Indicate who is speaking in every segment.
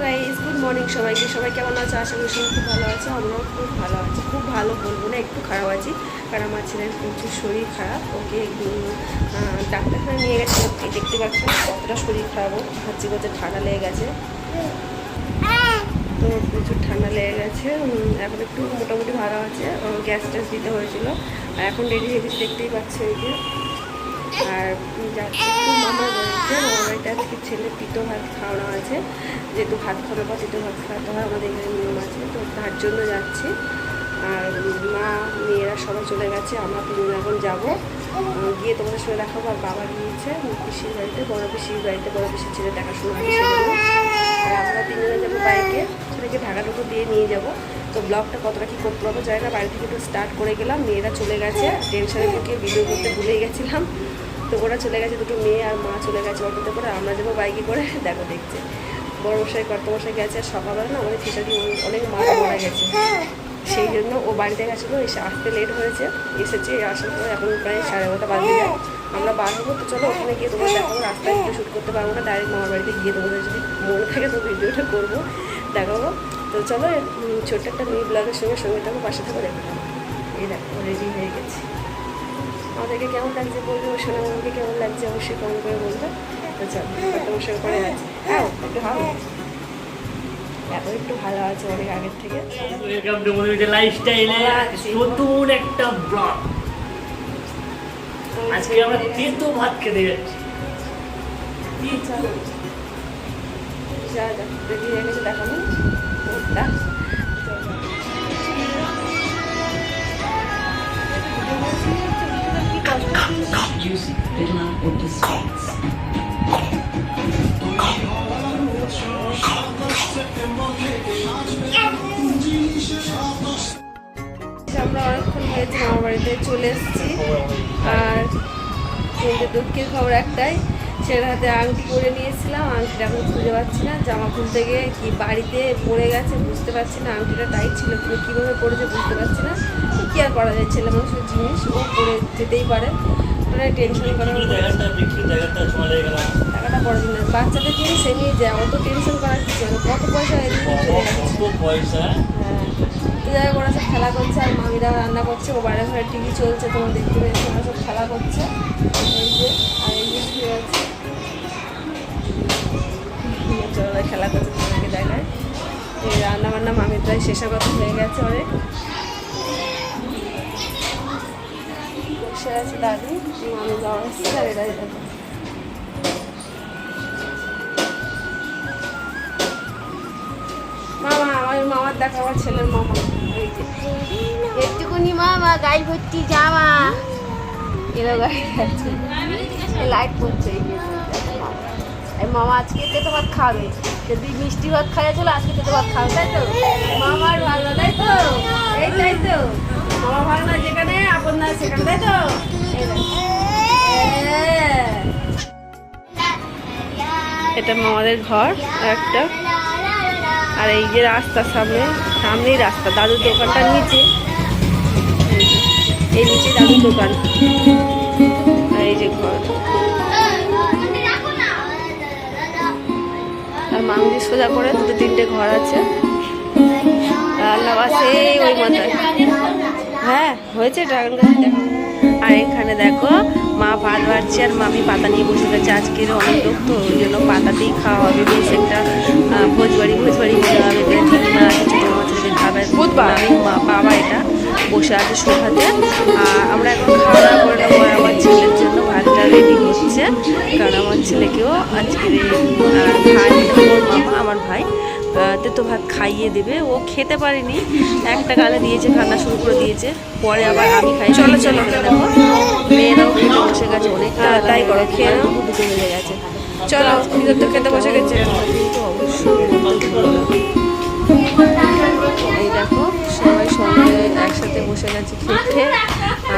Speaker 1: Guys good morning সবাইকে। সবাই কেমন আছে? আশা করি সবাই খুব ভালো আছে, আমরাও খুব ভালো আছি। খুব ভালো বলব না, একটু খারাপ আছি, কারণ আমার ছেলের প্রচুর শরীর খারাপ। ওকে ডাক্তারখানে নিয়ে গেছে, এই দেখতে পাচ্ছেন কতটা শরীর খারাপ। ভাবছি করছে ঠান্ডা লেগে গেছে। তো প্রচুর ঠান্ডা লেগে গেছে। এখন একটু মোটামুটি ভালো আছে। গ্যাস ট্যাস দিতে হয়েছিল। আর এখন রেডি হয়ে গেছে, দেখতেই পাচ্ছে যে আর মামার বাড়িতে মামার বাড়িতে আজকে ছেলে তিতো ভাত খাওয়ানো আছে। যেহেতু ভাত খাওয়ানোর পর তিতো ভাত খাওয়াতে হয় আমাদের এখানে নিয়ম আছে তো তার জন্য যাচ্ছি। আর মা মেয়েরা সবাই চলে গেছে আমরা তিনজন এখন যাব। গিয়ে তোমাদের সঙ্গে দেখাবো আর বাবা গিয়েছে পিসির বাড়িতে বড় পিসির বাড়িতে বড় পিসির ছেলে দেখাশোনা আছে আর আমরা তিনজনে যাব বাইকে ছেলেকে ঢাকাটুকু দিয়ে নিয়ে যাব। তো ব্লগটা কতটা কী করতে পারব জানি না বাড়ি থেকে একটু স্টার্ট করে গেলাম মেয়েরা চলে গেছে টেনশনে থেকে ভিডিও করতে ভুলেই গেছিলাম। তো ওরা চলে গেছে, দুটো মেয়ে আর মা চলে গেছে অটোতে করে, আমরা যাব বাইকে করে, দেখো দেখছে। বড় মশাই কর্ত মশাই গেছে, আর সকালবেলা না আমাদের খিচাড়ি অনেক মাছ মারা গেছে। সেই জন্য ও বাড়িতে গেছিল, এসে আসতে লেট হয়েছে, এসেছে আসার পর এখন প্রায় সাড়ে এগারোটা বাজে। যায় আমরা বার হব, তো চলো ওখানে গিয়ে তোমাদের দেখাবো, রাস্তায় ভিডিও শ্যুট করতে পারব না ডাইরেক্ট মামার বাড়িতে গিয়ে তোমাদের যদি মনে থাকে তো ভিডিওটা করব, দেখাবো। তো চলো ছোট্ট একটা মেয়ে ব্লগের সঙ্গে সঙ্গে থাকো, পাশে থাকো, দেখো। এই দেখো রেডি হয়ে গেছে। আমাদেরকে কেমন লাগছে বলবে ও সোনা আমাকে কেমন লাগছে অবশ্যই কেমন করে বলবে। তো চলো কত বছর পরে আছে হ্যাঁ একটু ভালো। একটু ভালো আছে অনেক আগের থেকে।
Speaker 2: ওয়েলকাম টু মধুমিতা লাইফস্টাইলে নতুন একটা ব্লগ আজকে আমরা তেতো ভাত খেতে যাচ্ছি।
Speaker 1: যা যা রেডি আমরা অনেকক্ষণ হয়েছে বাড়িতে চলে এসেছি। আর দুঃখের খবর একটাই ছেলের হাতে আংটি পরে নিয়েছিলাম, আংটিটা এখন খুঁজে পাচ্ছি না। জামা খুলতে গিয়ে কি বাড়িতে পড়ে গেছে বুঝতে পারছি না, আংটিটা টাইট ছিল, পুরো কীভাবে পড়েছে বুঝতে পারছি না। কী আর করা যায়, ছেলে মানুষের জিনিস, ও পড়ে যেতেই পারে। মানে টেনশন
Speaker 2: গেল
Speaker 1: টাকাটা বড় জিনিস বাচ্চাদের জিনিস এমনি যায় অত টেনশন করার কিছু নেই। কত পয়সা
Speaker 2: পয়সা
Speaker 1: হ্যাঁ। তো যাই ওরা সব খেলা করছে, আর মামিরা রান্না করছে, ও বাইরে ঘরে টিভি চলছে, তোমার দেখতে পেয়েছি, ওরা সব খেলা করছে। আর চলো খেলা করছে তোমাকে দেখায় এই রান্না বান্না মামির প্রায় শেষের কথা হয়ে গেছে অনেক। বসে আছে দাদি মামি যাওয়া মামা আমার মামার দেখা আমার ছেলের মামা।
Speaker 3: একটুকুনি মামা গাই ভর্তি জামা।
Speaker 1: এরা গাড়ি যাচ্ছে লাইট এই মামা। আজকে তেতো ভাত খাবে যদি মিষ্টি ভাত খাইয়া চলো আজকে তেতো ভাত খাবে, তাই তো মামার ভালো, তাই তো এই তাই তো মামা ভালো না, যেখানে আপন সেখানে, তাই তো। হ্যাঁ। এটা মামাদের ঘর, একটা আর এই যে রাস্তার সামনে, সামনেই রাস্তা, দাদুর দোকানটার নিচে এই নিচে দাদুর দোকান সোজা করে দুটো তিনটে ঘর আছে। ওই মাথায়। হ্যাঁ হয়েছে ড্রাগন গাছ দেখো। আর এখানে দেখো মা ভাত বাড়ছে আর মামি পাতা নিয়ে বসে গেছে আজকের অনেক লোক তো ওই জন্য পাতাতেই খাওয়া হবে। বেশ একটা ভোজবাড়ি ভোজবাড়ি মনে হবে। খাবে আমি মা বাবা এটা বসে আছে সোফাতে আর আমরা এখন খাওয়া দাওয়া করে নেব আমার ভাতটা রেডি হচ্ছে। কারণ আমার ছেলেকেও আজকে ভাই ওর মামা আমার ভাই। তেতো ভাত খাইয়ে দেবে। ও খেতে পারেনি। একটা গালে দিয়েছে কান্না শুরু করে দিয়েছে। পরে আবার আমি খাই। চলো চলো। দেখো। মেয়েরাও খেতে বসে গেছে। অনেক তাই করো খেয়ে নাও। দুটো মিলে গেছে চলো নিজের তো খেতে বসে গেছে। এই দেখো সবাই সঙ্গে একসাথে বসে গেছে খেতে।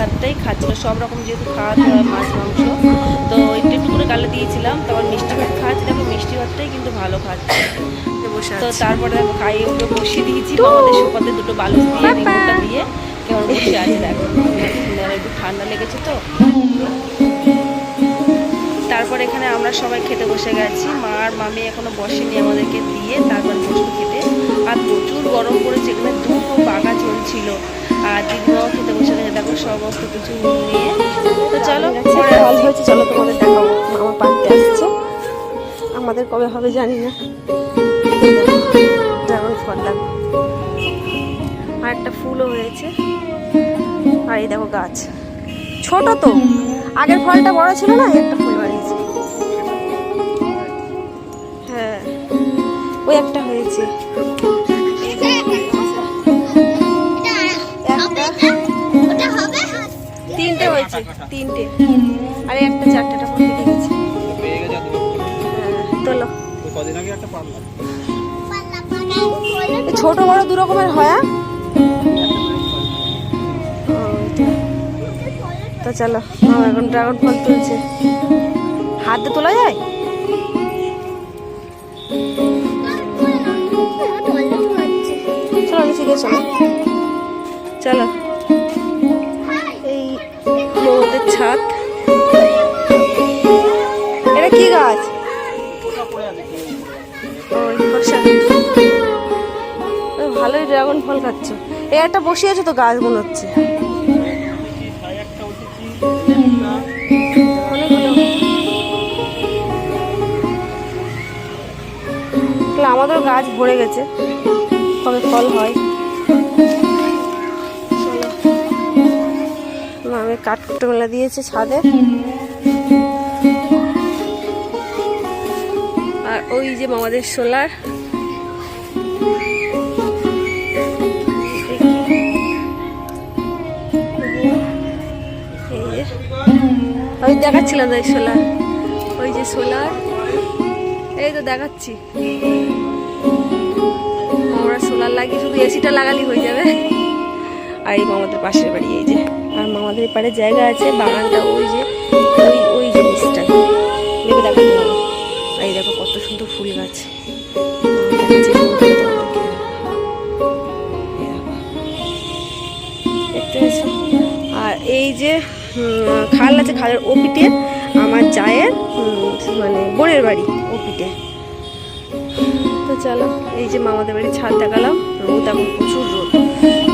Speaker 4: ভাতটাই খাচ্ছিল সব রকম যেহেতু খাওয়া দাওয়া মাছ মাংস ভাতটাই কিন্তু ভালো খাচ্ছে। তো তারপরে দেখো খাইয়ে ওকে বসিয়ে দিয়েছি আমাদের সোফাতে দুটো বালিশ দিয়ে রিমোটটা দিয়ে। কেমন বসে আছে দেখো। একটু ঠান্ডা লেগেছে তো। তারপর এখানে আমরা সবাই খেতে বসে গেছি। মা আর মামি এখনও বসেনি আমাদেরকে দিয়ে তারপর বসবো খেতে। আর প্রচুর গরম পড়েছে এখানে দুটো পাকা চলছিল। আর দিদিমাও খেতে বসে গেছে। দেখো সমস্ত কিছু
Speaker 1: আমাদের কবে হবে জানি না। ড্রাগন ফল দেখো
Speaker 4: আর একটা ফুলও হয়েছে।
Speaker 1: আর এই দেখো গাছ। ছোট তো। আগের ফলটা বড় ছিল না, একটা ফুল বাড়িয়েছে। হ্যাঁ। ওই একটা হয়েছে। তিনটে হয়েছে। তিনটে। আর একটা চারটেটা ফুল গেছে। এই ছোট বড় দু রকমের হয় হ্যাঁ? তো চলো এখন ড্রাগন ফল তুলছে। হাতে তোলা যায়? চলো চলো। চলো। ফল খাচ্ছ। এ একটা বসিয়েছে তো গাছ হচ্ছে আমাদেরও গাছ ভরে গেছে। কবে ফল হয়? আমি কাঠকুটো মেলা দিয়েছে ছাদে।
Speaker 4: আর ওই যে মামাদের সোলার।
Speaker 1: ওই দেখাচ্ছিলাম তো সোলার। ওই যে সোলার। এই তো দেখাচ্ছি। আমরা সোলার লাগিয়ে শুধু এসিটা লাগালেই হয়ে যাবে। আর এই মামাদের পাশের বাড়ি, এই যে। আর মামাদের পাড়ে জায়গা আছে বাগানটা ওই যে, ওই ওই জিনিসটা হবে আর এই দেখো কত সুন্দর ফুল গাছ। এই দেখো। দেখতে আর এই যে খাল আছে, খালের ওপিটে আমার জায়ের মানে বোনের বাড়ি ওপিটে তো চলো, এই যে মামাদের বাড়ি ছাদ দেখালাম, রোদ এখন প্রচুর রোদ।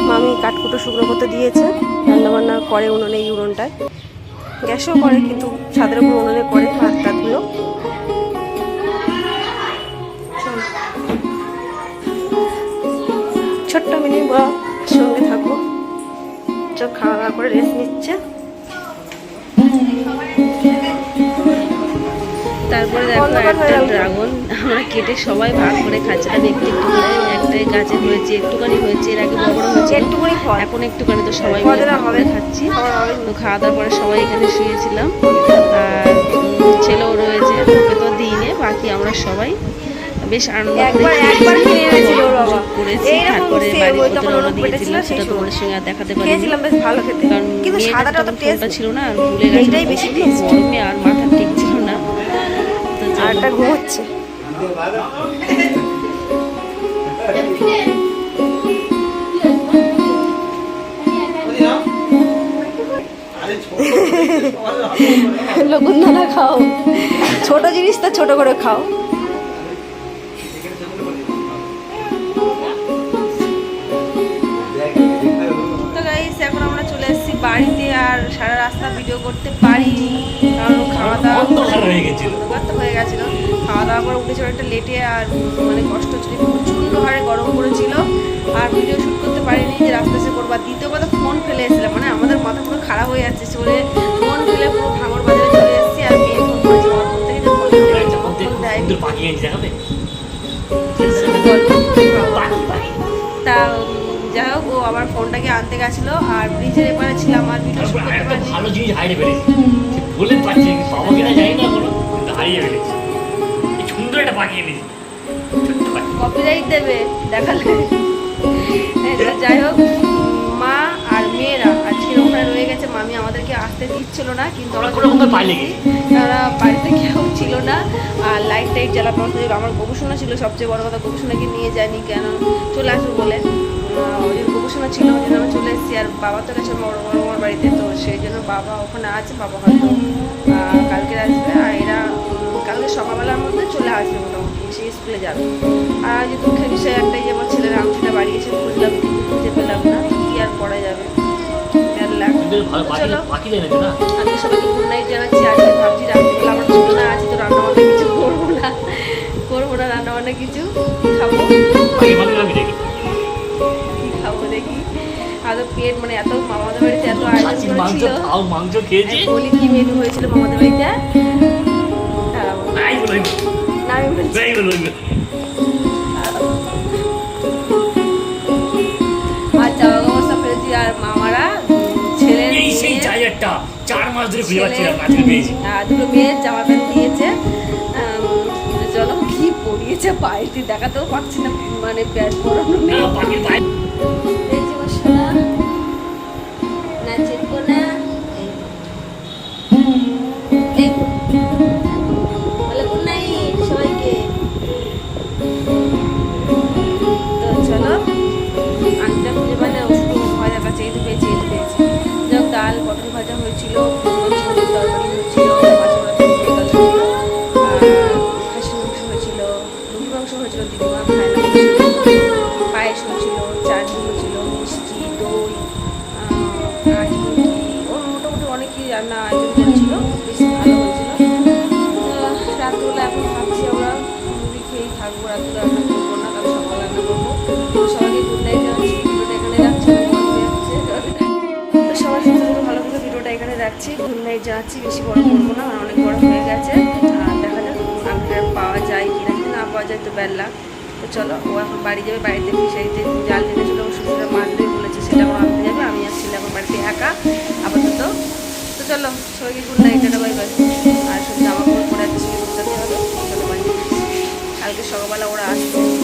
Speaker 1: মামি কাঠকুটো শুকনো করতে দিয়েছে, রান্নাবান্না করে উনুনে, এই উনুনটায়। গ্যাসও করে, কিন্তু ছাদের উপর উনুনে করে ভাত টাতগুলো। ছোট্ট মিনি বা সঙ্গে থাকব। চোখ খাওয়া দাওয়া করে রেস্ট নিচ্ছে।
Speaker 4: তারপরে দেখো একটা ড্রাগন আমরা কেটে সবাই ভাগ করে খাচ্ছি। আমি একটু একটু করে একটাই গাছে হয়েছে একটুখানি হয়েছে এর আগে বড় বড় হয়েছে।
Speaker 1: একটুখানি
Speaker 4: এখন একটুখানি তো সবাই মিলে
Speaker 1: হবে?
Speaker 4: খাচ্ছি। তো খাওয়া দাওয়ার পরে সবাই এখানে শুয়েছিলাম। আর ছেলেও রয়েছে ওকে তো দিইনে বাকি আমরা সবাই বেশ আনন্দ করেছি তারপরে
Speaker 1: same,
Speaker 4: বাড়ি
Speaker 1: ওই তখন
Speaker 4: পর্যন্ত
Speaker 1: ওরকম
Speaker 4: রওনা দিয়েছিলাম সেটা তোমাদের সঙ্গে দেখাতে
Speaker 1: ভালো
Speaker 4: কারণ
Speaker 1: সাদাটা তো টেস্ট
Speaker 4: ছিল না আর ভুলে গেছে
Speaker 1: এইটাই বেশি।
Speaker 4: গরমে আর মাথা ঠিক ছিল না।
Speaker 1: আর একটা ঘুমোচ্ছে। লকুন দানা খাও। ছোট জিনিস তো ছোট করে খাও।
Speaker 4: ভিডিও করতে পারিনি কারণ খাওয়া দাওয়া
Speaker 2: হয়ে গেছিল।
Speaker 4: হয়ে গেছিল। খাওয়া দাওয়া করে উঠেছিল একটা লেটে আর মানে কষ্ট ছিল প্রচণ্ড হারে গরম পড়েছিল। আর ভিডিও শ্যুট করতে পারিনি যে রাস্তা এসে করব আর দ্বিতীয় কথা ফোন ফেলে এসেছিলাম। মানে আমাদের মাথা পুরো খারাপ হয়ে যাচ্ছে চলে ফোন ফেলে পুরো ভাঙর বাজারে চলে এসেছি আর মেয়ে ফোন করেছে। ফোন থেকে ফোন ফেলে
Speaker 1: ফোনটাকে আনতে গেছিল আর ব্রিজের এপারে ছিলাম আর ভিডিও শুট করতে পারিনি।
Speaker 2: ভালো জিনিস হারিয়ে ফেলেছি। বলে পাচ্ছি পাবো কিনা জানি না কোনো কিন্তু হারিয়ে ফেলেছি। এই সুন্দর একটা পাখি এনেছি।
Speaker 1: কপিরাইট দেবে দেখালে। যাই হোক মা আর মেয়েরা আজকে ওখানে রয়ে গেছে মামি আমাদেরকে আসতে দিচ্ছিল না কিন্তু। তারা বাড়িতে কেউ ছিল না আর লাইট টাইট জ্বালা আমার গবেষণা ছিল সবচেয়ে বড় কথা গবেষণাকে নিয়ে যায়নি কেন? চলে আসব বলে। ওই জন্য গবেষণা ছিল ওই জন্য আমি চলে এসেছি। আর বাবা তো গেছে আমার বাড়িতে তো সেই জন্য বাবা ওখানে আছে বাবা হয়তো কালকে আসবে। আর এরা কালকে সকালবেলার মধ্যে চলে আসবে মোটামুটি সে স্কুলে যাবে। আর আজ দুঃখের বিষয় একটাই যে আমার ছেলের আংটিটা বাড়িয়েছে খুঁজলাম কিন্তু খুঁজে পেলাম না কি আর করা যাবে? চলো। সবাইকে গুড নাইট জানাচ্ছি। আজকে ভাবছি রাত্রিবেলা আমার ছোটো না আছে তো রান্না বান্না কিছু করব না। করব না রান্না বান্না কিছু খাব। আদৌ পেট মানে এত মামাদের বাড়িতে এত আয়োজন
Speaker 2: খাসির মাংস
Speaker 1: করেছিল।
Speaker 2: মাংস খেয়েছি?
Speaker 1: বলি কি মেনু হয়েছিল মামাদের বাড়িতে। আর ফেলেছি আর মামারা
Speaker 2: সেই
Speaker 1: মেয়ের-
Speaker 2: চার্জারটা চার মাস ধরে খুঁজে পাচ্ছিলাম আজকে পেয়েছি।
Speaker 1: দুটো জামা প্যান্ট দিয়েছে। আম, চলো কি পরিয়েছে দেখাতেও পাচ্ছি না মানে প্যান্ট পরানো নেই মুরগি হয়েছিল দিদিমা খায় না। পায়েস হয়েছিল, চাটনি হয়েছিল, মিষ্টি, দই আর কি ওর মোটামুটি অনেকই রান্না আয়োজন করেছিল, বেশ ভালো হয়েছিল। রাত্রিবেলা এখন ভাবছি আমরা মুড়ি খেয়েই থাকব, রাত্রিবেলা রান্না করব না কারণ সকালে রান্না করব। তো সবাইকে গুড নাইট জানাচ্ছি, ভিডিওটা এখানে রাখছি সবার সাথে ভালো করে ভিডিওটা এখানে রাখছি। গুড নাইট জানাচ্ছি, বেশি বড় করব না অনেক বড় হয়ে গেছে। আর দেখা যাক আংটা পাওয়া যায় কি না যদি না পাওয়া যায় তো বেল্লা। তো চলো, ও এখন বাড়ি যাবে, বাড়িতে ফিশারিতে জাল টেনেছিল ও শ্বশুরা মারতে বলেছে সেটাও আনতে যাবে। আমি আর ছেলে এখন বাড়িতে একা, আপাতত। তো চলো, সবাইকে গুড নাইট এটা বাই বাই আর সব জামা কাপড় পরে আছে সেগুলো হবে কালকে সকালবেলা ওরা আসবে।